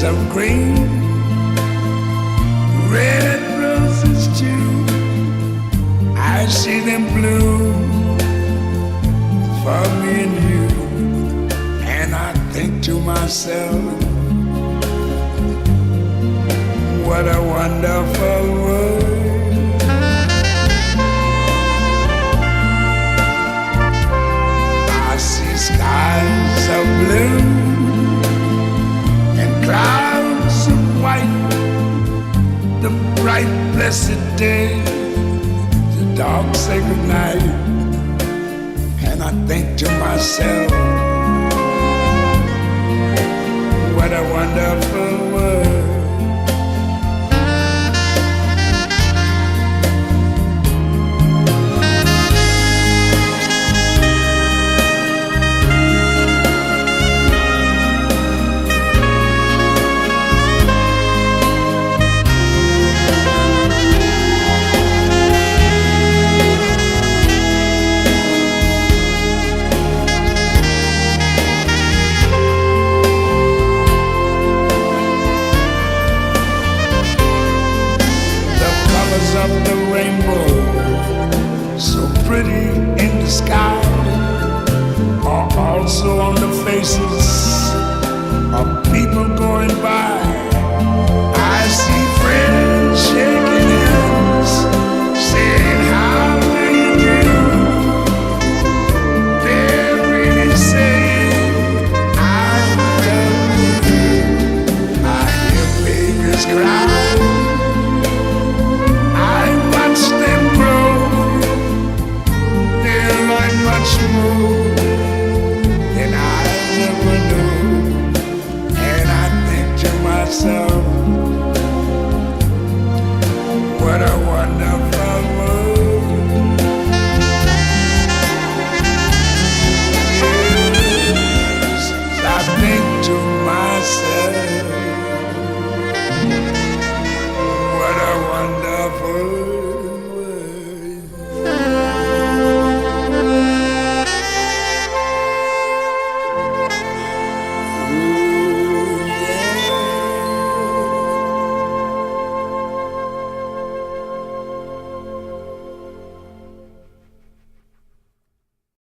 grass of green, red roses too. I see them bloom for me and you, and I think to myself, what a wonderful world. I see skies of blue. Bright blessed day, the dark sacred night, and I think to myself, what a wonderful world. much more than I ever knew. And I think to myself,